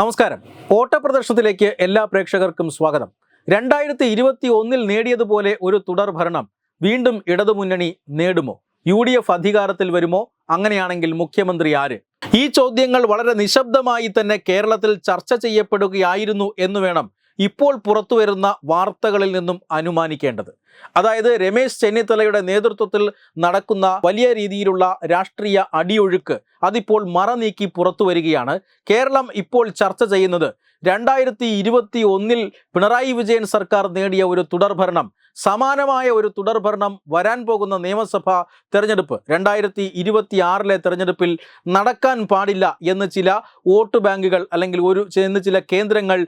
നമസ്കാരം ഓട്ടപ്രദർശനത്തിലേക്ക് എല്ലാ പ്രേക്ഷകർക്കും സ്വാഗതം രണ്ടായിരത്തി ഇരുപത്തി ഒന്നിൽ നേടിയതുപോലെ ഒരു തുടർ ഭരണം വീണ്ടും ഇടതുമുന്നണി നേടുമോ യു ഡി എഫ് അധികാരത്തിൽ വരുമോ അങ്ങനെയാണെങ്കിൽ മുഖ്യമന്ത്രി ആര് ഈ ചോദ്യങ്ങൾ വളരെ നിശബ്ദമായി തന്നെ കേരളത്തിൽ ചർച്ച ചെയ്യപ്പെടുകയായിരുന്നു എന്ന് വേണം ഇപ്പോൾ പുറത്തുവരുന്ന വാർത്തകളിൽ നിന്നും അനുമാനിക്കേണ്ടത് അതായത് രമേശ് ചെന്നിത്തലയുടെ നേതൃത്വത്തിൽ നടക്കുന്ന വലിയ രീതിയിലുള്ള രാഷ്ട്രീയ അടിയൊഴുക്ക് അതിപ്പോൾ മറനീക്കി പുറത്തു വരികയാണ് കേരളം ഇപ്പോൾ ചർച്ച ചെയ്യുന്നത് രണ്ടായിരത്തി ഇരുപത്തി ഒന്നിൽ പിണറായി വിജയൻ സർക്കാർ നേടിയ ഒരു തുടർഭരണം സമാനമായ ഒരു തുടർഭരണം വരാൻ പോകുന്ന നിയമസഭാ തെരഞ്ഞെടുപ്പ് രണ്ടായിരത്തി ഇരുപത്തി ആറിലെ തെരഞ്ഞെടുപ്പിൽ നടക്കാൻ പാടില്ല എന്ന് ചില വോട്ട് ബാങ്കുകൾ അല്ലെങ്കിൽ ഒരു എന്ന് ചില കേന്ദ്രങ്ങൾ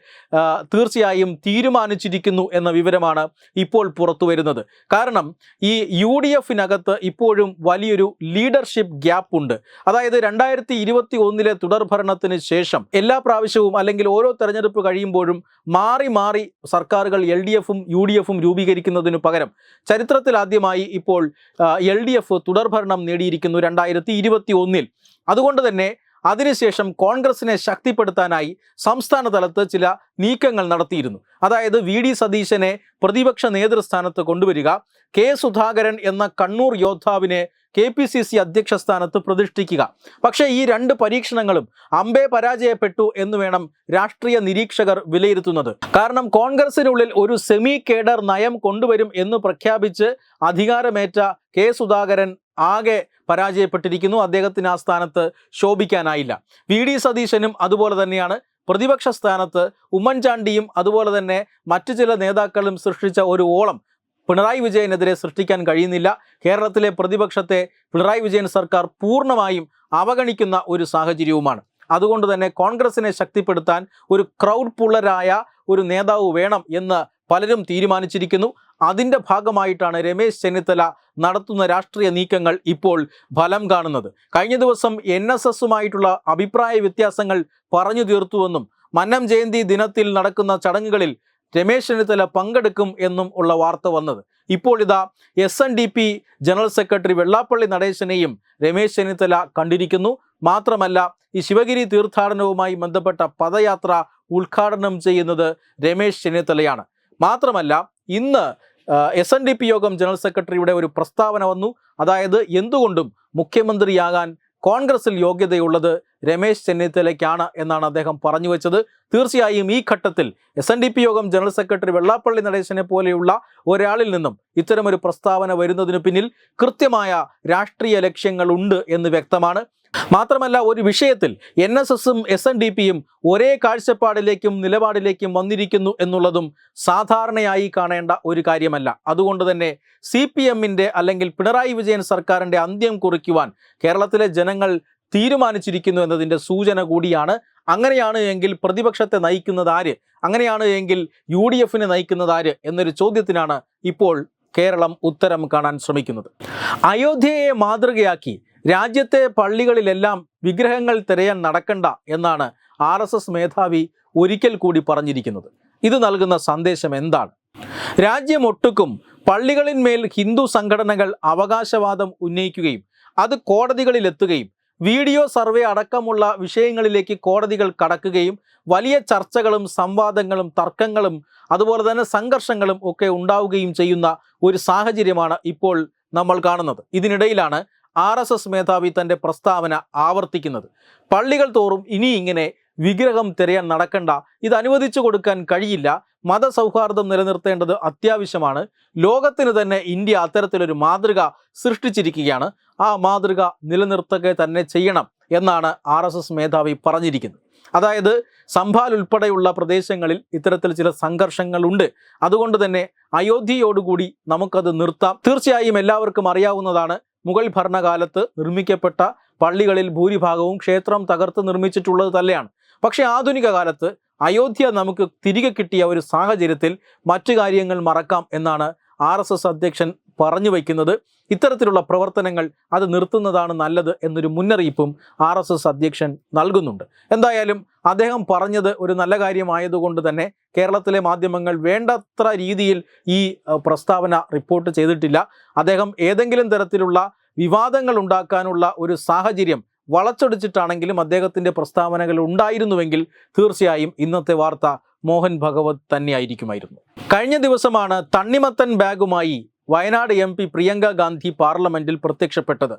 തീർച്ചയായും തീരുമാനിച്ചിരിക്കുന്നു എന്ന വിവരമാണ് ഇപ്പോൾ പുറത്തു വരുന്നത് കാരണം ഈ യു ഡി എഫിനകത്ത് ഇപ്പോഴും വലിയൊരു ലീഡർഷിപ്പ് ഗ്യാപ്പ് ഉണ്ട് അതായത് രണ്ടായിരത്തി ഇരുപത്തി ഒന്നിലെ തുടർഭരണത്തിന് ശേഷം എല്ലാ പ്രാവശ്യവും അല്ലെങ്കിൽ ഓരോ തെരഞ്ഞെടുപ്പ് കഴിയുമ്പോഴും മാറി മാറി സർക്കാരുകൾ എൽ ഡി എഫും യു ഡി എഫും രൂപീകരിക്കുന്നതിനു പകരം ചരിത്രത്തിൽ ആദ്യമായി ഇപ്പോൾ എൽ ഡി എഫ് തുടർഭരണം നേടിയിരിക്കുന്നു രണ്ടായിരത്തി ഇരുപത്തി ഒന്നിൽ അതുകൊണ്ട് തന്നെ അതിനുശേഷം കോൺഗ്രസിനെ ശക്തിപ്പെടുത്താനായി സംസ്ഥാന തലത്ത് ചില നീക്കങ്ങൾ നടത്തിയിരുന്നു അതായത് വി ഡി സതീശനെ പ്രതിപക്ഷ നേതൃസ്ഥാനത്ത് കൊണ്ടുവരിക കെ സുധാകരൻ എന്ന കണ്ണൂർ യോദ്ധാവിനെ കെ പി സി സി അധ്യക്ഷ സ്ഥാനത്ത് പ്രതിഷ്ഠിക്കുക പക്ഷേ ഈ രണ്ട് പരീക്ഷണങ്ങളും അമ്പേ പരാജയപ്പെട്ടു എന്ന് വേണം രാഷ്ട്രീയ നിരീക്ഷകർ വിലയിരുത്തുന്നത് കാരണം കോൺഗ്രസിനുള്ളിൽ ഒരു സെമി കേഡർ നയം കൊണ്ടുവരും എന്ന് പ്രഖ്യാപിച്ച് അധികാരമേറ്റ കെ സുധാകരൻ ആകെ പരാജയപ്പെട്ടിരിക്കുന്നു അദ്ദേഹത്തിന് ആ സ്ഥാനത്ത് ശോഭിക്കാനായില്ല വി ഡി സതീശനും അതുപോലെ തന്നെയാണ് പ്രതിപക്ഷ സ്ഥാനത്ത് ഉമ്മൻചാണ്ടിയും അതുപോലെ തന്നെ മറ്റു ചില നേതാക്കളും സൃഷ്ടിച്ച ഒരു ഓളം പിണറായി വിജയനെതിരെ സൃഷ്ടിക്കാൻ കഴിയുന്നില്ല കേരളത്തിലെ പ്രതിപക്ഷത്തെ പിണറായി വിജയൻ സർക്കാർ പൂർണ്ണമായും അവഗണിക്കുന്ന ഒരു സാഹചര്യവുമാണ് അതുകൊണ്ട് തന്നെ കോൺഗ്രസിനെ ശക്തിപ്പെടുത്താൻ ഒരു ക്രൗഡ് പുള്ളരായ ഒരു നേതാവ് വേണം എന്ന് പലരും തീരുമാനിച്ചിരിക്കുന്നു അതിൻ്റെ ഭാഗമായിട്ടാണ് രമേശ് ചെന്നിത്തല നടത്തുന്ന രാഷ്ട്രീയ നീക്കങ്ങൾ ഇപ്പോൾ ഫലം കാണുന്നത് കഴിഞ്ഞ ദിവസം എൻ എസ് എസുമായിട്ടുള്ള അഭിപ്രായ വ്യത്യാസങ്ങൾ പറഞ്ഞു തീർത്തുവെന്നും മന്നം ജയന്തി ദിനത്തിൽ നടക്കുന്ന ചടങ്ങുകളിൽ രമേശ് ചെന്നിത്തല പങ്കെടുക്കും എന്നും ഉള്ള വാർത്ത വന്നത് ഇപ്പോൾ ഇതാ S N D P general secretary Vellappally നടേശനെയും Ramesh Chennithala കണ്ടിരിക്കുന്നു മാത്രമല്ല ഈ ശിവഗിരി തീർത്ഥാടനവുമായി ബന്ധപ്പെട്ട പദയാത്ര ഉദ്ഘാടനം ചെയ്യുന്നത് രമേശ് ചെന്നിത്തലയാണ് മാത്രമല്ല ഇന്ന് എസ് എൻ ഡി പി യോഗം ജനറൽ സെക്രട്ടറിയുടെ ഒരു പ്രസ്താവന വന്നു അതായത് എന്തുകൊണ്ടും മുഖ്യമന്ത്രിയാകാൻ കോൺഗ്രസിൽ യോഗ്യതയുള്ളത് രമേശ് ചെന്നിത്തലയ്ക്കാണ് എന്നാണ് അദ്ദേഹം പറഞ്ഞു വെച്ചത് തീർച്ചയായും ഈ ഘട്ടത്തിൽ എസ് എൻ ഡി പി യോഗം ജനറൽ സെക്രട്ടറി വെള്ളാപ്പള്ളി നടേശനെ പോലെയുള്ള ഒരാളിൽ നിന്നും ഇത്തരമൊരു പ്രസ്താവന വരുന്നതിന് പിന്നിൽ കൃത്യമായ രാഷ്ട്രീയ ലക്ഷ്യങ്ങളുണ്ട് എന്ന് വ്യക്തമാണ് മാത്രമല്ല ഒരു വിഷയത്തിൽ എൻ എസ് എസും എസ് എൻ ഡി പിയും ഒരേ കാഴ്ചപ്പാടിലേക്കും നിലപാടിലേക്കും വന്നിരിക്കുന്നു എന്നുള്ളതും സാധാരണയായി കാണേണ്ട ഒരു കാര്യമല്ല അതുകൊണ്ട് തന്നെ സി പി എമ്മിൻ്റെ അല്ലെങ്കിൽ പിണറായി വിജയൻ സർക്കാരിൻ്റെ അന്ത്യം കുറിക്കുവാൻ കേരളത്തിലെ ജനങ്ങൾ തീരുമാനിച്ചിരിക്കുന്നു എന്നതിൻ്റെ സൂചന കൂടിയാണ് അങ്ങനെയാണ് എങ്കിൽ പ്രതിപക്ഷത്തെ നയിക്കുന്നത് ആര് അങ്ങനെയാണ് എങ്കിൽ യു ഡി എഫിനെ നയിക്കുന്നത് ആര് എന്നൊരു ചോദ്യത്തിനാണ് ഇപ്പോൾ കേരളം ഉത്തരം കാണാൻ ശ്രമിക്കുന്നത് അയോധ്യയെ മാതൃകയാക്കി രാജ്യത്തെ പള്ളികളിലെല്ലാം വിഗ്രഹങ്ങൾ തിരയാൻ നടക്കണ്ട എന്നാണ് ആർ എസ് എസ് മേധാവി ഒരിക്കൽ കൂടി പറഞ്ഞിരിക്കുന്നത് ഇത് നൽകുന്ന സന്ദേശം എന്താണ് രാജ്യമൊട്ടുക്കും പള്ളികളിന്മേൽ ഹിന്ദു സംഘടനകൾ അവകാശവാദം ഉന്നയിക്കുകയും അത് കോടതികളിലെത്തുകയും വീഡിയോ സർവേ അടക്കമുള്ള വിഷയങ്ങളിലേക്ക് കോടതികൾ കടക്കുകയും വലിയ ചർച്ചകളും സംവാദങ്ങളും തർക്കങ്ങളും അതുപോലെ തന്നെ സംഘർഷങ്ങളും ഒക്കെ ഉണ്ടാവുകയും ചെയ്യുന്ന ഒരു സാഹചര്യമാണ് ഇപ്പോൾ നമ്മൾ കാണുന്നത് ഇതിനിടയിലാണ് ആർ എസ് എസ് മേധാവി തൻ്റെ പ്രസ്താവന ആവർത്തിക്കുന്നത് പള്ളികൾ തോറും ഇനി ഇങ്ങനെ വിഗ്രഹം തിരയാൻ നടക്കണ്ട ഇത് അനുവദിച്ചു കൊടുക്കാൻ കഴിയില്ല മതസൗഹാർദ്ദം നിലനിർത്തേണ്ടത് അത്യാവശ്യമാണ് ലോകത്തിന് തന്നെ ഇന്ത്യ അത്തരത്തിലൊരു മാതൃക സൃഷ്ടിച്ചിരിക്കുകയാണ് ആ മാതൃക നിലനിർത്തുക തന്നെ ചെയ്യണം എന്നാണ് ആർ എസ് എസ് മേധാവി പറഞ്ഞിരിക്കുന്നത് അതായത് സംഭാൽ ഉൾപ്പെടെയുള്ള പ്രദേശങ്ങളിൽ ഇത്തരത്തിൽ ചില സംഘർഷങ്ങളുണ്ട് അതുകൊണ്ട് തന്നെ അയോധ്യയോടുകൂടി നമുക്കത് നിർത്താം തീർച്ചയായും എല്ലാവർക്കും അറിയാവുന്നതാണ് മുഗൾ ഭരണകാലത്ത് നിർമ്മിക്കപ്പെട്ട പള്ളികളിൽ ഭൂരിഭാഗവും ക്ഷേത്രം തകർത്ത് നിർമ്മിച്ചിട്ടുള്ളത് തന്നെയാണ് പക്ഷേ ആധുനിക കാലത്ത് അയോധ്യ നമുക്ക് തിരികെ കിട്ടിയ ഒരു സാഹചര്യത്തിൽ മറ്റു കാര്യങ്ങൾ മറക്കാം എന്നാണ് ആർ എസ് എസ് അധ്യക്ഷൻ പറഞ്ഞു വയ്ക്കുന്നത് ഇത്തരത്തിലുള്ള പ്രവർത്തനങ്ങൾ അത് നിർത്തുന്നതാണ് നല്ലത് എന്നൊരു മുന്നറിയിപ്പും ആർ എസ് എസ് അധ്യക്ഷൻ നൽകുന്നുണ്ട് എന്തായാലും അദ്ദേഹം പറഞ്ഞത് ഒരു നല്ല കാര്യമായതുകൊണ്ട് തന്നെ കേരളത്തിലെ മാധ്യമങ്ങൾ വേണ്ടത്ര രീതിയിൽ ഈ പ്രസ്താവന റിപ്പോർട്ട് ചെയ്തിട്ടില്ല അദ്ദേഹം ഏതെങ്കിലും തരത്തിലുള്ള വിവാദങ്ങൾ ഉണ്ടാക്കാനുള്ള ഒരു സാഹചര്യം വളച്ചൊടിച്ചിട്ടാണെങ്കിലും അദ്ദേഹത്തിൻ്റെ പ്രസ്താവനകൾ ഉണ്ടായിരുന്നുവെങ്കിൽ തീർച്ചയായും ഇന്നത്തെ വാർത്ത മോഹൻ ഭഗവത് തന്നെയായിരിക്കുമായിരുന്നു കഴിഞ്ഞ ദിവസമാണ് തണ്ണിമത്തൻ ബാഗുമായി വയനാട് എം പി പ്രിയങ്ക ഗാന്ധി പാർലമെന്റിൽ പ്രത്യക്ഷപ്പെട്ടത്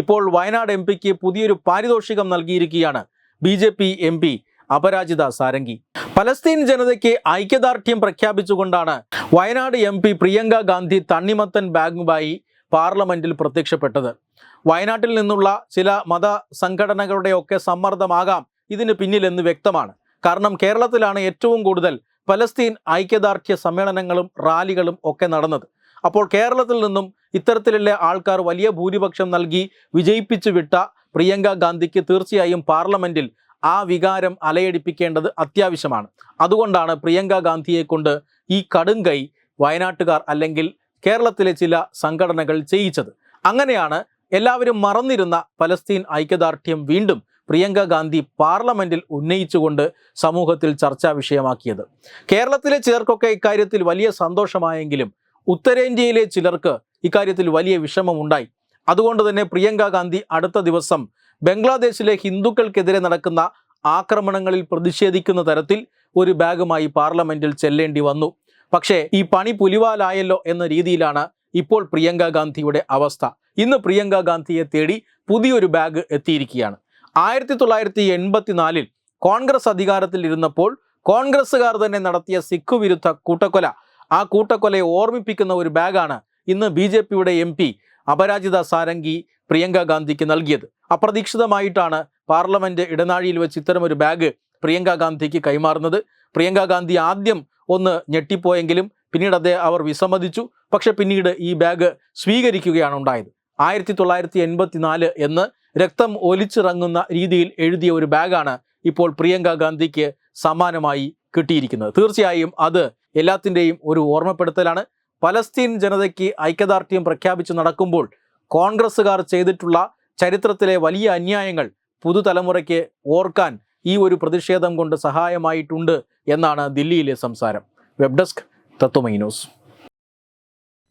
ഇപ്പോൾ വയനാട് എം പിക്ക് പുതിയൊരു പാരിതോഷികം നൽകിയിരിക്കുകയാണ് B J P M P Aparajita Sarangi Palestine ജനതയ്ക്ക് ഐക്യദാർഢ്യം പ്രഖ്യാപിച്ചുകൊണ്ടാണ് വയനാട് എം പി പ്രിയങ്ക ഗാന്ധി തണ്ണിമത്തൻ ബാഗുമായി പാർലമെന്റിൽ പ്രത്യക്ഷപ്പെട്ടത് വയനാട്ടിൽ നിന്നുള്ള ചില മത സംഘടനകളുടെയൊക്കെ സമ്മർദ്ദമാകാം ഇതിന് പിന്നിലെന്ന് വ്യക്തമാണ് കാരണം കേരളത്തിലാണ് ഏറ്റവും കൂടുതൽ പലസ്തീൻ ഐക്യദാർഢ്യ സമ്മേളനങ്ങളും റാലികളും ഒക്കെ നടന്നത് അപ്പോൾ കേരളത്തിൽ നിന്നും ഇത്തരത്തിലുള്ള ആൾക്കാർ വലിയ ഭൂരിപക്ഷം നൽകി വിജയിപ്പിച്ചു വിട്ട പ്രിയങ്ക ഗാന്ധിക്ക് തീർച്ചയായും പാർലമെന്റിൽ ആ വികാരം അലയടിപ്പിക്കേണ്ടത് അത്യാവശ്യമാണ് അതുകൊണ്ടാണ് പ്രിയങ്ക ഗാന്ധിയെ കൊണ്ട് ഈ കൈ വയനാട്ടുകാർ അല്ലെങ്കിൽ കേരളത്തിലെ ചില സംഘടനകൾ ചെയ്യിച്ചത് അങ്ങനെയാണ് എല്ലാവരും മറന്നിരുന്ന പലസ്തീൻ ഐക്യദാർഢ്യം വീണ്ടും പ്രിയങ്ക ഗാന്ധി പാർലമെന്റിൽ ഉന്നയിച്ചുകൊണ്ട് സമൂഹത്തിൽ ചർച്ചാ വിഷയമാക്കിയത് കേരളത്തിലെ ചിലർക്കൊക്കെ ഇക്കാര്യത്തിൽ വലിയ സന്തോഷമായെങ്കിലും ഉത്തരേന്ത്യയിലെ ചിലർക്ക് ഇക്കാര്യത്തിൽ വലിയ വിഷമമുണ്ടായി അതുകൊണ്ട് തന്നെ പ്രിയങ്ക ഗാന്ധി അടുത്ത ദിവസം ബംഗ്ലാദേശിലെ ഹിന്ദുക്കൾക്കെതിരെ നടക്കുന്ന ആക്രമണങ്ങളിൽ പ്രതിഷേധിക്കുന്ന തരത്തിൽ ഒരു ബാഗുമായി പാർലമെന്റിൽ ചെല്ലേണ്ടി വന്നു പക്ഷേ ഈ പണി പുലിവാലായല്ലോ എന്ന രീതിയിലാണ് ഇപ്പോൾ പ്രിയങ്ക ഗാന്ധിയുടെ അവസ്ഥ ഇന്ന് പ്രിയങ്ക ഗാന്ധിയെ തേടി പുതിയൊരു ബാഗ് എത്തിയിരിക്കുകയാണ് ആയിരത്തി തൊള്ളായിരത്തി എൺപത്തിനാലിൽ കോൺഗ്രസ് അധികാരത്തിൽ ഇരുന്നപ്പോൾ കോൺഗ്രസ്സുകാർ തന്നെ നടത്തിയ സിഖ് വിരുദ്ധ കൂട്ടക്കൊല ആ കൂട്ടക്കൊലയെ ഓർമ്മിപ്പിക്കുന്ന ഒരു ബാഗാണ് ഇന്ന് ബി ജെ പിയുടെ എം പി അപരാജിത സാരംഗി പ്രിയങ്ക ഗാന്ധിക്ക് നൽകിയത് അപ്രതീക്ഷിതമായിട്ടാണ് പാർലമെന്റ് ഇടനാഴിയിൽ വെച്ച് ഇത്തരമൊരു ബാഗ് പ്രിയങ്ക ഗാന്ധിക്ക് കൈമാറുന്നത് പ്രിയങ്ക ഗാന്ധി ആദ്യം ഒന്ന് ഞെട്ടിപ്പോയെങ്കിലും പിന്നീട് അദ്ദേഹം അവർ വിസമ്മതിച്ചു പക്ഷെ പിന്നീട് ഈ ബാഗ് സ്വീകരിക്കുകയാണ് ഉണ്ടായത് ആയിരത്തി തൊള്ളായിരത്തി നാല് എന്ന് രക്തം ഒലിച്ചിറങ്ങുന്ന രീതിയിൽ എഴുതിയ ഒരു ബാഗാണ് ഇപ്പോൾ പ്രിയങ്ക ഗാന്ധിക്ക് സമ്മാനമായി കിട്ടിയിരിക്കുന്നത് തീർച്ചയായും അത് എല്ലാത്തിൻ്റെയും ഒരു ഓർമ്മപ്പെടുത്തലാണ് പലസ്തീൻ ജനതയ്ക്ക് ഐക്യദാർഢ്യം പ്രഖ്യാപിച്ചു നടക്കുമ്പോൾ കോൺഗ്രസ്സുകാർ ചെയ്തിട്ടുള്ള ചരിത്രത്തിലെ വലിയ അന്യായങ്ങൾ പുതുതലമുറയ്ക്ക് ഓർക്കാൻ ഈ ഒരു പ്രതിഷേധം കൊണ്ട് സഹായമായിട്ടുണ്ട് എന്നാണ് ദില്ലിയിലെ സംസാരം web desk Tatwamayi news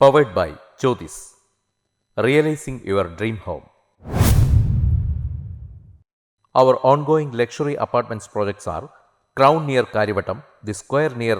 powered by Jyothis realising your dream home our ongoing luxury apartments projects are crown near Karyavattom the square near